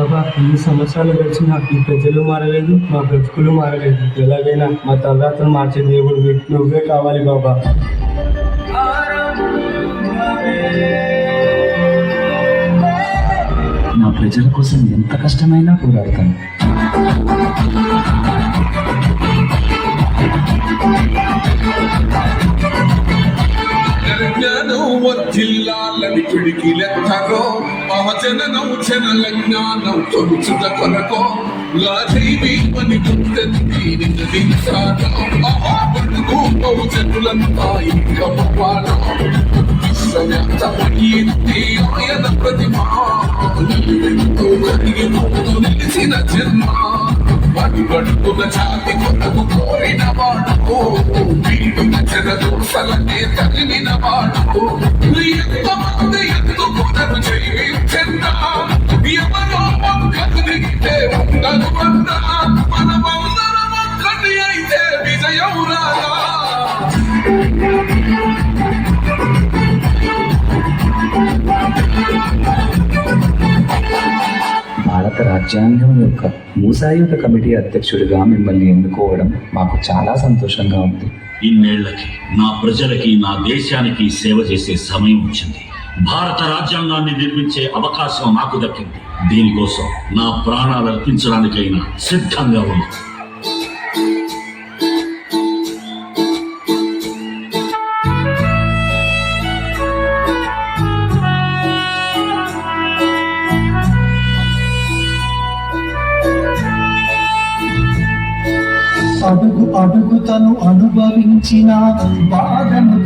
ఎన్ని సంవత్సరాలు గడిచినా ఈ ప్రజలు మారలేదు మా బ్రతుకులు మారలేదు. ఎలాగైనా మా తలరాత్రులు మార్చే దేవుడు నువ్వే కావాలి బాబా. నా ప్రజల కోసం ఎంత కష్టమైనా పోరాడతాను. వర్ధిల్లాలని పిడికి లెక్కరో మహజననం నౌచన లజ్ఞానం తొలుచుట కొరకో లాజీవి పని గుర్తెత్తి నిన్నదించాను అహాబడుగు ఆయన ప్రతిమ కలిగి ముందు నిలిచిన జన్మ. వాటి జాతి కొరకు కోరిన వాడుకో వీడు చెరదు సలనే తగిలిన వాడుకో భారత రాజ్యాంగం యొక్క మూసాయుధ కమిటీ అధ్యక్షుడిగా మిమ్మల్ని ఎన్నుకోవడం మాకు చాలా సంతోషంగా ఉంది. ఇన్నేళ్ళకి నా ప్రజలకి నా దేశానికి సేవ చేసే సమయం వచ్చింది. భారత రాజ్యాంగాన్ని నిర్మించే అవకాశం నాకు దక్కింది. దీనికోసం నా ప్రాణాలు అర్పించడానికైనా సిద్ధంగా ఉంది అడుగు అడుగుతను అనుభవించిన బాధను